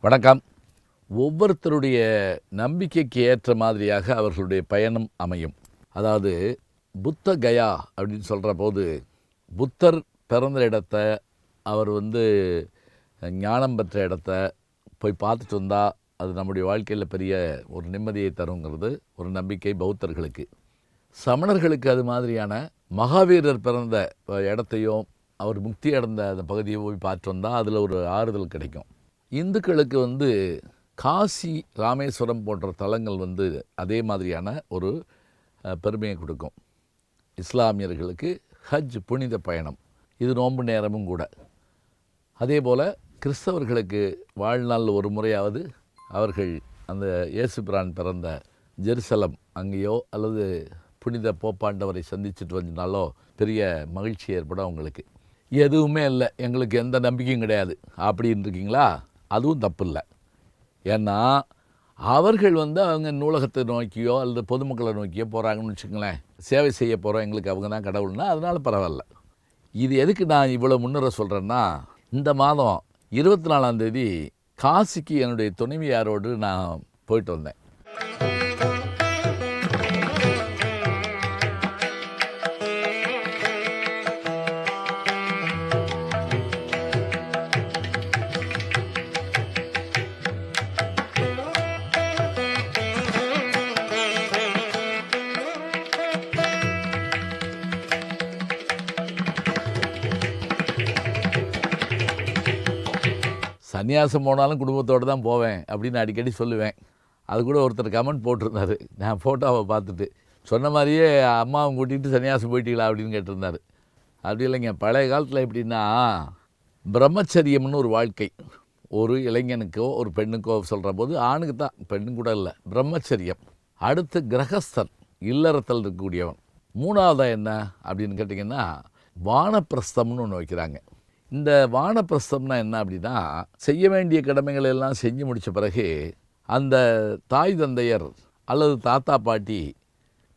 வணக்கம். ஒவ்வொருத்தருடைய நம்பிக்கைக்கு ஏற்ற மாதிரியாக அவர்களுடைய பயணம் அமையும். அதாவது புத்த கயா அப்படின்னு சொல்கிற போது புத்தர் பிறந்த இடத்த அவர் வந்து ஞானம் பெற்ற இடத்த போய் பார்த்துட்டு வந்தால் அது நம்முடைய வாழ்க்கையில் பெரிய ஒரு நிம்மதியை தருங்கிறது ஒரு நம்பிக்கை பௌத்தர்களுக்கு. சமணர்களுக்கு அது மாதிரியான மகாவீரர் பிறந்த இடத்தையும் அவர் முக்தி அடைந்த அந்த பகுதியை போய் பார்த்து வந்தால் அதில் ஒரு ஆறுதல் கிடைக்கும். இந்துக்களுக்கு வந்து காசி ராமேஸ்வரம் போன்ற தலங்கள் வந்து அதே மாதிரியான ஒரு பெருமையை கொடுக்கும். இஸ்லாமியர்களுக்கு ஹஜ் புனித பயணம். இது நோன்பு நேரமும் கூட. அதே போல் கிறிஸ்தவர்களுக்கு வாழ்நாளில் ஒரு முறையாவது அவர்கள் அந்த இயேசு பிரான் பிறந்த ஜெருசலம் அங்கேயோ அல்லது புனித போப்பாண்டவரை சந்திச்சுட்டு வந்தனாலோ பெரிய மகிழ்ச்சி ஏற்படும் அவங்களுக்கு. எதுவுமே இல்லை. எங்களுக்கு எந்த நம்பிக்கையும் கிடையாது. அப்படின்னு இருக்கீங்களா அதுவும் தப்பு இல்லை. ஏன்னா அவர்கள் வந்து அவங்க நூலகத்தை நோக்கியோ அல்லது பொதுமக்களை நோக்கியோ போகிறாங்கன்னு வச்சுங்களேன் சேவை செய்ய போகிறோம் எங்களுக்கு அவங்க தான் கடவுள்னா அதனால் பரவாயில்ல. இது எதுக்கு நான் இவ்வளோ முன்னுரை சொல்கிறேன்னா இந்த மாதம் இருபத்தி நாலாம் தேதி காசிக்கு என்னுடைய துணைவியாரோடு நான் போயிட்டு வந்தேன். சன்னியாசம் போனாலும் குடும்பத்தோடு தான் போவேன் அப்படின்னு அடிக்கடி சொல்லுவேன். அது கூட ஒருத்தர் கமெண்ட் போட்டிருந்தாரு. நான் ஃபோட்டோவை பார்த்துட்டு. சொன்ன மாதிரியே அம்மாவும் கூட்டிகிட்டு சன்னியாசம் போயிட்டீங்களா அப்படின்னு கேட்டிருந்தார். அப்படி இல்லைங்க. பழைய காலத்தில் எப்படின்னா பிரம்மச்சரியம்னு ஒரு வாழ்க்கை. ஒரு இளைஞனுக்கோ ஒரு பெண்ணுக்கோ சொல்கிற போது ஆணுக்கு தான் பெண்ணு கூட இல்லை. பிரம்மச்சரியம். அடுத்து கிரகஸ்தன் இல்லறத்தில் இருக்கக்கூடியவன். மூணாவதாக என்ன அப்படின்னு கேட்டிங்கன்னா வானப்பிரஸ்தம்னு ஒன்று வைக்கிறாங்க. இந்த வானப்பிரஸ்தம்னா என்ன அப்படின்னா செய்ய வேண்டிய கடமைகள் எல்லாம் செஞ்சு முடித்த பிறகு அந்த தாய் தந்தையர் அல்லது தாத்தா பாட்டி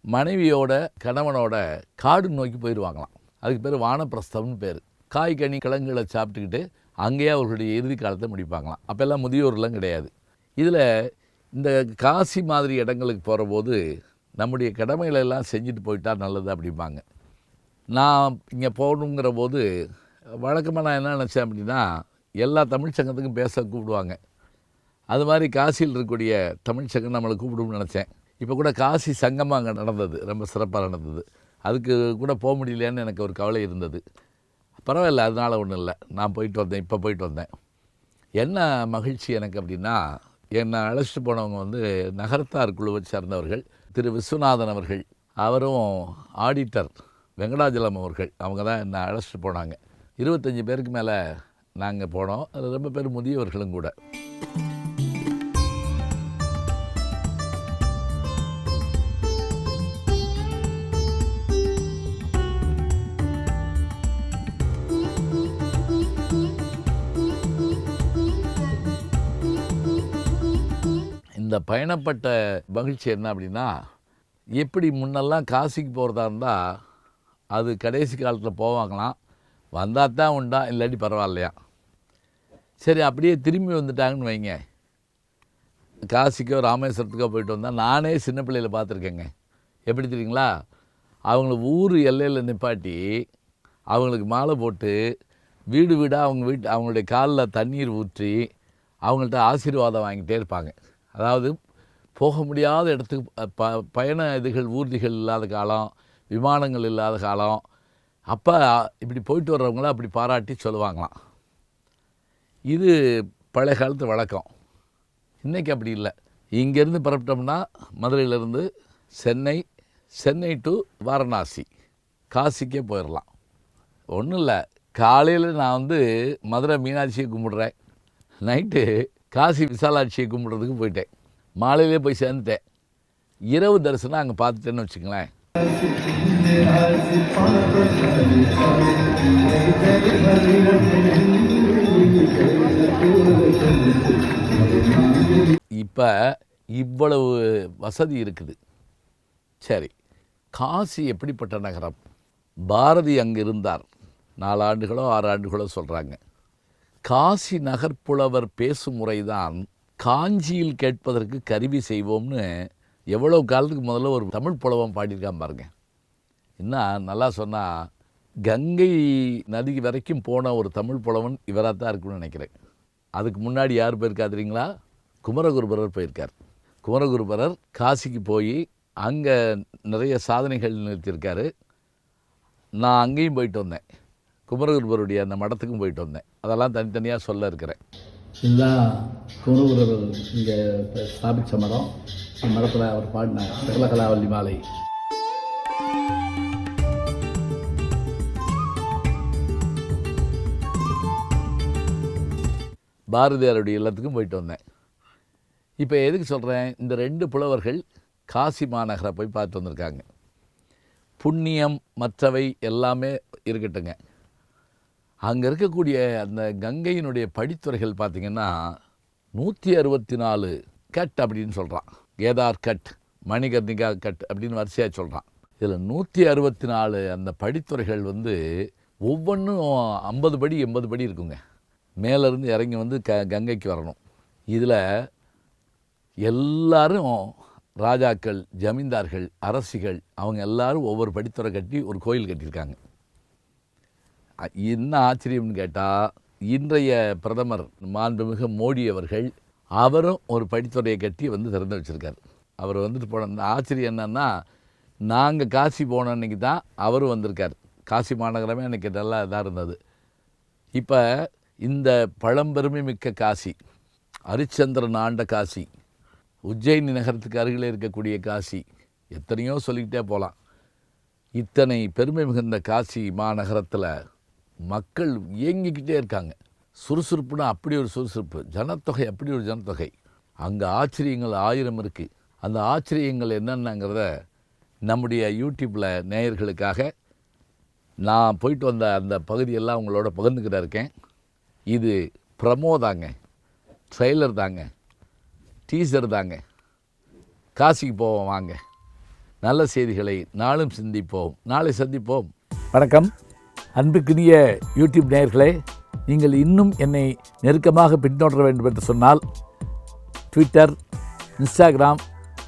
மனைவியோட கணவனோட காடு நோக்கி போயிடுவாங்களாம் அதுக்கு பேர் வானப்பிரஸ்தம்னு பேர். காய் கனி கிழங்குகளை சாப்பிட்டுக்கிட்டு அங்கேயே அவர்களுடைய இறுதி காலத்தை முடிப்பாங்களாம். அப்போல்லாம் முதியோர்லாம் கிடையாது. இதில் இந்த காசி மாதிரி இடங்களுக்கு போகிற போது நம்முடைய கடமைகளெல்லாம் செஞ்சுட்டு போயிட்டா நல்லது அப்படிம்பாங்க. நான் இங்கே போகணுங்கிற போது வழக்கமாக நான் என்ன நினச்சேன் அப்படின்னா எல்லா தமிழ் சங்கத்துக்கும் பேச கூப்பிடுவாங்க. அது மாதிரி காசியில் இருக்கக்கூடிய தமிழ் சங்கம் நம்மளை கூப்பிடும்னு நினச்சேன். இப்போ கூட காசி சங்கமாக அங்கே நடந்தது. ரொம்ப சிறப்பாக நடந்தது. அதுக்கு கூட போக முடியலையான்னு எனக்கு ஒரு கவலை இருந்தது. பரவாயில்ல அதனால் ஒன்றும் இல்லை. நான் போயிட்டு வந்தேன் இப்போ போயிட்டு வந்தேன். என்ன மகிழ்ச்சி எனக்கு அப்படின்னா என்னை அழைச்சிட்டு போனவங்க வந்து நகரத்தார் குழுவை சேர்ந்தவர்கள். திரு விஸ்வநாதன் அவர்கள் அவரும் ஆடிட்டர். வெங்கடாஜலம் அவர்கள் அவங்க தான் என்னை அழைச்சிட்டு போனாங்க. இருபத்தஞ்சி பேருக்கு மேலே நாங்கள் போனோம். அது ரொம்ப பேர் முதியவர்களும் கூட. இந்த பயணப்பட்ட மகிழ்ச்சி என்ன அப்படின்னா எப்படி முன்னெல்லாம் காசிக்கு போகிறதா இருந்தால் அது கடைசி காலத்தில் போவாங்களாம். வந்தால் தான் உண்டா இல்லாட்டி பரவாயில்லையா? சரி அப்படியே திரும்பி வந்துட்டாங்கன்னு வைங்க. காசிக்கோ ராமேஸ்வரத்துக்கோ போயிட்டு வந்தால் நானே சின்ன பிள்ளையில் பார்த்துருக்கேங்க. எப்படி தெரியுங்களா? அவங்கள ஊர் எல்லையில் நிப்பாட்டி அவங்களுக்கு மாலை போட்டு வீடு வீடாக அவங்க வீட்டு அவங்களுடைய காலில் தண்ணீர் ஊற்றி அவங்கள்ட்ட ஆசீர்வாதம் வாங்கிட்டே இருப்பாங்க. அதாவது போக முடியாத இடத்துக்கு ப பயண இதுகள் ஊர்திகள் இல்லாத காலம் விமானங்கள் இல்லாத காலம் அப்போ இப்படி போயிட்டு வர்றவங்கள அப்படி பாராட்டி சொல்லுவாங்களாம். இது பழைய காலத்து வழக்கம். இன்றைக்கி அப்படி இல்லை. இங்கேருந்து புறப்பட்டோம்னா மதுரையிலேருந்து சென்னை சென்னை டு வாரணாசி. காசிக்கே போயிடலாம் ஒன்றும் இல்லை. காலையில் நான் வந்து மதுரை மீனாட்சியை கும்பிடுறேன். நைட்டு காசி விசாலாட்சியை கும்பிட்றதுக்கு போயிட்டேன். மாலையிலே போய் சேர்ந்துட்டேன். இரவு தரிசனம் அங்கே பார்த்துட்டேன்னு வச்சுங்களேன் இப்போ இவ்வளவு வசதி இருக்குது. சரி காசி எப்படிப்பட்ட நகரம்? பாரதி அங்கே இருந்தார். நாலாண்டுகளோ ஆறு ஆண்டுகளோ சொல்கிறாங்க காசி நகர்ப்புலவர் பேசும் முறைதான் காஞ்சியில் கேட்பதற்கு கருவி செய்வோம்னு எவ்வளோ காலத்துக்கு முதல்ல ஒரு தமிழ் புலவம் பாடியிருக்கான் பாருங்கள் என்ன நல்லா சொன்னால் கங்கை நதி வரைக்கும் போன ஒரு தமிழ் புலவன் இவராக தான் இருக்குன்னு நினைக்கிறேன். அதுக்கு முன்னாடி யார் போயிருக்கா தெரியுங்களா? குமரகுருபரர் போயிருக்கார். குமரகுருபரர் காசிக்கு போய் அங்கே நிறைய சாதனைகள் நிறுத்தியிருக்காரு. நான் அங்கேயும் போயிட்டு வந்தேன். குமரகுருபருடைய அந்த மடத்துக்கும் போயிட்டு வந்தேன். அதெல்லாம் தனித்தனியாக சொல்ல இருக்கிறேன். இதுதான் குமரகுருவர் இங்கே ஸ்தாபித்த மடம். மடத்தில் அவர் பாடினார். சகலகலாவல்லி மாலை. பாரதியாருடைய இல்லத்துக்கும் போயிட்டு வந்தேன். இப்போ எதுக்கு சொல்கிறேன் இந்த ரெண்டு புலவர்கள் காசி மாநகரை போய் பார்த்து வந்திருக்காங்க. புண்ணியம் மற்றவை எல்லாமே இருக்கட்டுங்க. அங்கே இருக்கக்கூடிய அந்த கங்கையினுடைய படித்துறைகள் பார்த்திங்கன்னா நூற்றி அறுபத்தி நாலு கட் அப்படின்னு சொல்கிறான் கேதார் கட் மணிகர்ணிகா கட் அப்படின்னு வரிசையாக சொல்கிறான் இதில் நூற்றி அறுபத்தி நாலு அந்த படித்துறைகள் வந்து ஒவ்வொன்றும் ஐம்பது படி எண்பது படி இருக்குங்க. மேலேருந்து இறங்கி வந்து க கங்கைக்கு வரணும். இதில் எல்லாரும் ராஜாக்கள் ஜமீன்தார்கள் அரசிகள் அவங்க எல்லாரும் ஒவ்வொரு படித்துறை கட்டி ஒரு கோயில் கட்டியிருக்காங்க. என்ன ஆச்சரியம்னு கேட்டால் இன்றைய பிரதமர் மாண்புமிகு மோடி அவர்கள் அவரும் ஒரு படித்துறையை கட்டி வந்து திறந்து வச்சுருக்கார். அவர் வந்துட்டு போன ஆச்சரியம் என்னன்னா நாங்கள் காசி போன அன்னைக்கு தான் அவரும் வந்திருக்கார். காசி மாநகரமே அன்றைக்கி நல்லா இதாக இருந்தது. இப்போ இந்த பழம்பெருமை மிக்க காசி ஹரிச்சந்திரன் ஆண்ட காசி உஜ்ஜயினி நகரத்துக்கு அருகில் இருக்கக்கூடிய காசி எத்தனையோ சொல்லிக்கிட்டே போகலாம் இத்தனை பெருமை மிகுந்த காசி மாநகரத்தில் மக்கள் இயங்கிக்கிட்டே இருக்காங்க. சுறுசுறுப்புனா அப்படி ஒரு சுறுசுறுப்பு ஜனத்தொகை அப்படி ஒரு ஜனத்தொகை. அங்கே ஆச்சரியங்கள் ஆயிரம் இருக்குது அந்த ஆச்சரியங்கள் என்னென்னங்கிறத நம்முடைய யூடியூப்பில் நேயர்களுக்காக நான் போயிட்டு வந்த அந்த பகுதியெல்லாம் உங்களோட பகிர்ந்துக்கிட்ட இருக்கேன். இது ப்ரமோ தாங்க. ட்ரெய்லர் தாங்க. டீசர் தாங்க. காசிக்கு போவோம் வாங்க. நல்ல செய்திகளை நாளும் சிந்திப்போம். நாளை சந்திப்போம். வணக்கம். அன்புக்குரிய யூடியூப் நேயர்களே நீங்கள் இன்னும் என்னை நெருக்கமாக பின்தொடர வேண்டும் என்று சொன்னால் ட்விட்டர் இன்ஸ்டாகிராம்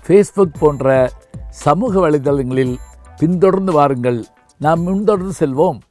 ஃபேஸ்புக் போன்ற சமூக வலைதளங்களில் பின்தொடர்ந்து வாருங்கள். நாம் முன்தொடர்ந்து செல்வோம்.